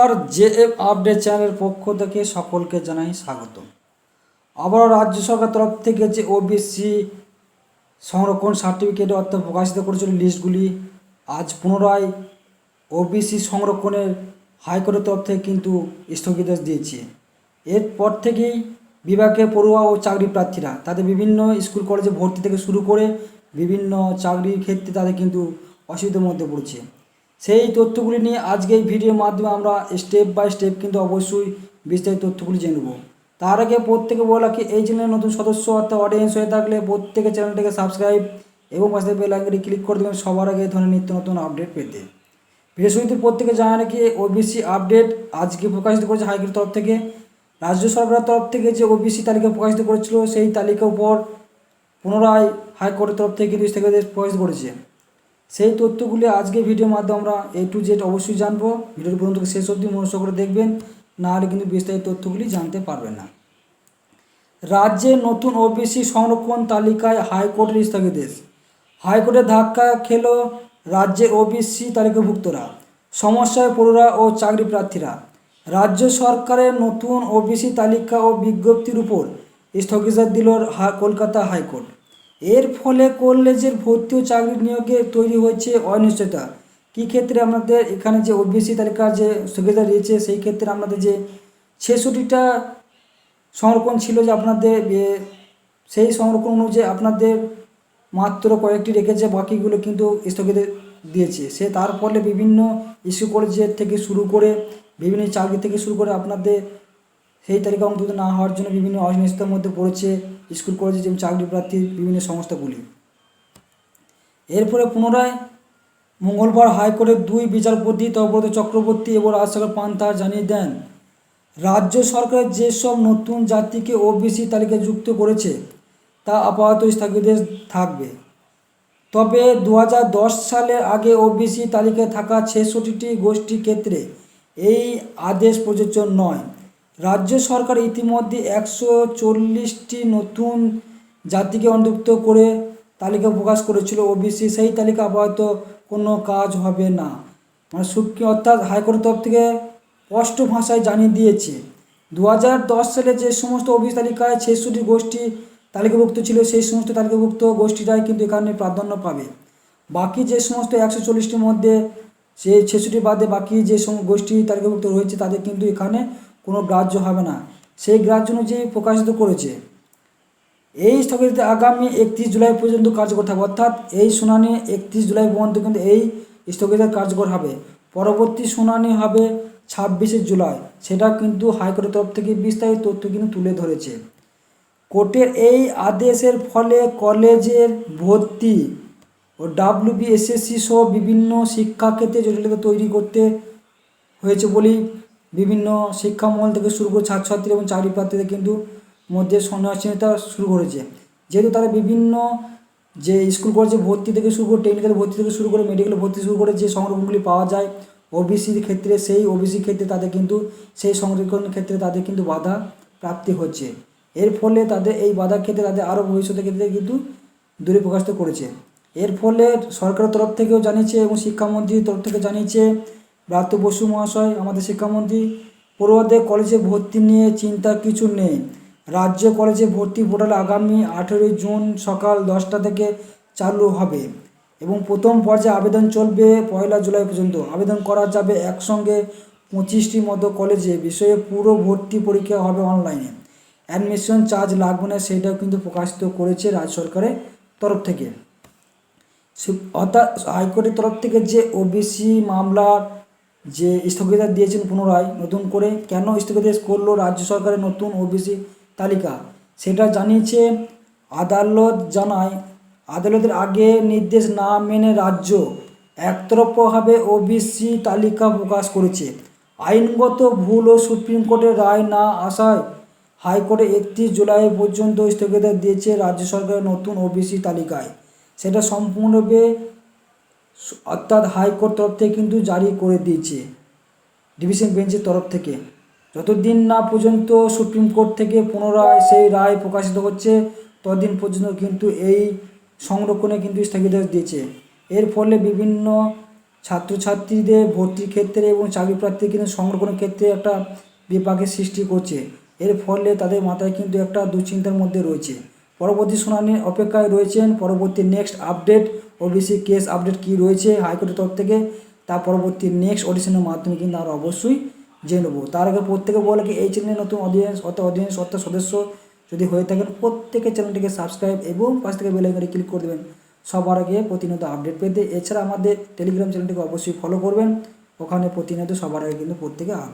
নমস্কার J F update চ্যানেলের পক্ষ থেকে সকলকে জানাই স্বাগত। আবারও রাজ্য সরকার তরফ থেকে যে ওবিসি সংরক্ষণ সার্টিফিকেট অর্থাৎ প্রকাশিত করেছিল লিস্টগুলি, আজ পুনরায় ওবিসি সংরক্ষণের হাইকোর্টের তরফ থেকে কিন্তু স্থগিতাদেশ দিয়েছে। এরপর থেকেই বিভাগে পড়ুয়া ও চাকরি প্রার্থীরা তাদের বিভিন্ন স্কুল, কলেজে ভর্তি থেকে শুরু করে বিভিন্ন চাকরির ক্ষেত্রে তাদের কিন্তু অসুবিধার মধ্যে পড়ছে। সেই তথ্যগুলি নিয়ে আজকে এই ভিডিওর মাধ্যমে আমরা স্টেপ বাই স্টেপ কিন্তু অবশ্যই বিস্তারিত তথ্যগুলি জেনে নেব। তার আগে প্রত্যেকে বলা কি এই চ্যানেলের নতুন সদস্য অর্থাৎ অডিয়েন্স হয়ে থাকলে প্রত্যেকে চ্যানেলটাকে সাবস্ক্রাইব এবং পাশে বেল আইকনটি ক্লিক করে দেবেন সবার আগে এই ধরনের নিত্য নতুন আপডেট পেতে। শুরুতে প্রত্যেকে জানা নাকি ওবিসি আপডেট আজকে প্রকাশিত করেছে হাইকোর্টের তরফ থেকে। রাজ্য সরকারের তরফ থেকে যে ওবিসি তালিকা প্রকাশিত করেছিল, সেই তালিকার উপর পুনরায় হাইকোর্টের তরফ থেকে কিন্তু স্থগিতাদেশ প্রকাশিত করেছে। সেই তথ্যগুলি আজকে ভিডিওর মাধ্যমে আমরা এ টু জেড অবশ্যই জানব। ভিডিওর পর্যন্ত শেষ অবধি মনস্ত করে দেখবেন, না হলে কিন্তু বিস্তারিত তথ্যগুলি জানতে পারবেন না। রাজ্যে নতুন ওবিসি সংরক্ষণ তালিকায় হাইকোর্টের স্থগিতাদেশ। হাইকোর্টের ধাক্কা খেল রাজ্যের ওবিসি তালিকাভুক্তরা, সমস্যায় পড়ুরা ও চাকরি প্রার্থীরা রাজ্য সরকারের নতুন ওবিসি তালিকা ও বিজ্ঞপ্তির উপর স্থগিতাদেশ দিল কলকাতা হাইকোর্ট। এর ফলে কলেজের ভর্তি ও চাকরি নিয়োগে তৈরি হয়েছে অনিশ্চয়তা। কী ক্ষেত্রে আমাদের এখানে যে ওবিসি তালিকার যে সুবিধা রয়েছে, সেই ক্ষেত্রে আপনাদের যে ছেষট্টিটা সংরক্ষণ ছিল যে আপনাদের সেই সংরক্ষণ অনুযায়ী আপনাদের মাত্র কয়েকটি রেখেছে, বাকিগুলো কিন্তু স্থগিত দিয়েছে। সে তার ফলে বিভিন্ন ইস্যু কলেজের থেকে শুরু করে, বিভিন্ন চাকরি থেকে শুরু করে আপনাদের সেই তালিকা অন্তর্ভুক্ত না হওয়ার জন্য বিভিন্ন অনিশ্চয়তার মধ্যে পড়েছে স্কুল, কলেজে যেমন চাকরি প্রার্থীর বিভিন্ন সংস্থাগুলি। এরপরে পুনরায় মঙ্গলবার হাইকোর্টের দুই বিচারপতি তব্রত চক্রবর্তী এবং রাজশেখর পান্থা জানিয়ে দেন, রাজ্য সরকার যেসব নতুন জাতিকে ওবিসি তালিকায় যুক্ত করেছে, তা আপাতত স্থগিতাদেশ থাকবে। তবে দু হাজার দশ সালের আগে ওবিসি তালিকায় থাকা ছেষট্টিটি গোষ্ঠীর ক্ষেত্রে এই আদেশ প্রযোজ্য নয়। রাজ্য সরকার ইতিমধ্যে একশো চল্লিশটি নতুন জাতিকে অন্তর্ভুক্ত করে তালিকা প্রকাশ করেছিল। ওবিসি সেই তালিকা আপাতত কোনো কাজ হবে না। মানে সুপ্রিম, অর্থাৎ হাইকোর্টের তরফ থেকে স্পষ্ট ভাষায় জানিয়ে দিয়েছে। দু হাজার দশ সালে যে সমস্ত ওবিসি তালিকায় ছেষট্টি গোষ্ঠী তালিকাভুক্ত ছিল, সেই সমস্ত তালিকাভুক্ত গোষ্ঠীরাই কিন্তু এখানে প্রাধান্য পাবে। বাকি যে সমস্ত একশো চল্লিশটির মধ্যে, সেই ছেষট্টি বাদে বাকি যে সম, গোষ্ঠী তালিকাভুক্ত রয়েছে, তাদের কিন্তু এখানে কোনো গ্রাহ্য হবে না। সেই গ্রাহ্য অনুযায়ী প্রকাশিত করেছে। এই স্থগিত আগামী একত্রিশ জুলাই পর্যন্ত কার্যকর থাকবে। অর্থাৎ এই শুনানি একত্রিশ জুলাই পর্যন্ত কিন্তু এই স্থগিত কার্যকর হবে। পরবর্তী শুনানি হবে ছাব্বিশে জুলাই। সেটা কিন্তু হাইকোর্টের তরফ থেকে বিস্তারিত তথ্য কিন্তু তুলে ধরেছে। কোর্টের এই আদেশের ফলে কলেজের ভর্তি ও ডাব্লিউবিএসএসসি সহ বিভিন্ন শিক্ষাক্ষেত্রে জটিলতা তৈরি করতে হয়েছে বলেই বিভিন্ন শিক্ষামহল থেকে শুরু করে ছাত্রছাত্রী এবং চাকরি প্রার্থীদের কিন্তু মধ্যে সন্ন্যাসীনতা শুরু করেছে। যেহেতু তারা বিভিন্ন যে স্কুল কলেজে ভর্তি থেকে শুরু করে টেকনিক্যাল ভর্তি থেকে শুরু করে মেডিকেল ভর্তি শুরু করে যে সংরক্ষণগুলি পাওয়া যায় ওবিসির ক্ষেত্রে সেই ওবিসি ক্ষেত্রে তাদের কিন্তু, সেই সংরক্ষণের ক্ষেত্রে তাদের কিন্তু বাধা প্রাপ্তি হচ্ছে। এর ফলে তাদের এই বাধার ক্ষেত্রে তাদের আরও ভবিষ্যতের ক্ষেত্রে কিন্তু দূরে প্রকাশিত করেছে। এর ফলে সরকারের তরফ থেকেও জানিয়েছে এবং শিক্ষামন্ত্রীর তরফ থেকে জানিয়েছে ব্রাত্য বসু মহাশয়, আমাদের শিক্ষামন্ত্রী, পড়ুয়াদের কলেজে ভর্তি নিয়ে চিন্তার কিছু নেই। রাজ্য কলেজে ভর্তি পোর্টাল আগামী আঠেরোই জুন সকাল দশটা থেকে চালু হবে এবং প্রথম পর্যায়ে আবেদন চলবে পয়লা জুলাই পর্যন্ত। আবেদন করা যাবে একসঙ্গে পঁচিশটি মতো কলেজে। বিষয়ে পুরো ভর্তি পরীক্ষা হবে অনলাইনে। অ্যাডমিশন চার্জ লাগবে না, সেটাও কিন্তু প্রকাশিত করেছে রাজ্য সরকারের তরফ থেকে। অর্থাৎ হাইকোর্টের তরফ থেকে যে ওবিসি মামলার যে স্থগিতাদেশ দিয়েছেন পুনরায়, নতুন করে কেন স্থগিতাদেশ করল রাজ্য সরকারের নতুন ওবিসি তালিকা? সেটা জানিয়েছে আদালত জানায়, আদালতের আগে নির্দেশ না মেনে রাজ্য একতরফভাবে ওবিসি তালিকা প্রকাশ করেছে। আইনগত ভুল ও সুপ্রিম কোর্টের রায় না আসায় হাইকোর্টে একত্রিশ জুলাই পর্যন্ত স্থগিতাদেশ দিয়েছে রাজ্য সরকারের নতুন ওবিসি তালিকায়। সেটা সম্পূর্ণরূপে অর্থাৎ হাইকোর্ট তরফ থেকে কিন্তু জারি করে দিয়েছে, ডিভিশন বেঞ্চের তরফ থেকে। যতদিন না পর্যন্ত সুপ্রিম কোর্ট থেকে পুনরায় সেই রায় প্রকাশিত হচ্ছে, ততদিন পর্যন্ত কিন্তু এই সংরক্ষণে কিন্তু স্থগিতাদেশ দিয়েছে। এর ফলে বিভিন্ন ছাত্রছাত্রীদের ভর্তির ক্ষেত্রে এবং চাকরি প্রার্থীর কিন্তু সংরক্ষণের ক্ষেত্রে একটা বিপাকের সৃষ্টি করছে। এর ফলে তাদের মাথায় কিন্তু একটা দুশ্চিন্তার মধ্যে রয়েছে। পরবর্তী শুনানির অপেক্ষায় রয়েছেন, পরবর্তী next update OBC case update কী রয়েছে, হাইকোর্টের তরফ থেকে তার পরবর্তী নেক্সট অডিশনের মাধ্যমে কিন্তু আমরা অবশ্যই জেনে নেব। তার আগে প্রত্যেকে বলে কি, এই চ্যানেলে নতুন অডিয়েন্স অর্থাৎ অডিয়েন্স অর্থাৎ সদস্য যদি হয়ে থাকেন, প্রত্যেকে চ্যানেলটিকে সাবস্ক্রাইব এবং পাশ থেকে বেল আইকনে ক্লিক করে দেবেন। সবার আগে প্রতিনিয়ত আপডেট পেতে, এছাড়া আমাদের টেলিগ্রাম চ্যানেলটিকে অবশ্যই ফলো করবেন। ওখানে প্রতিনিয়ত সবার আগে কিন্তু প্রত্যেকে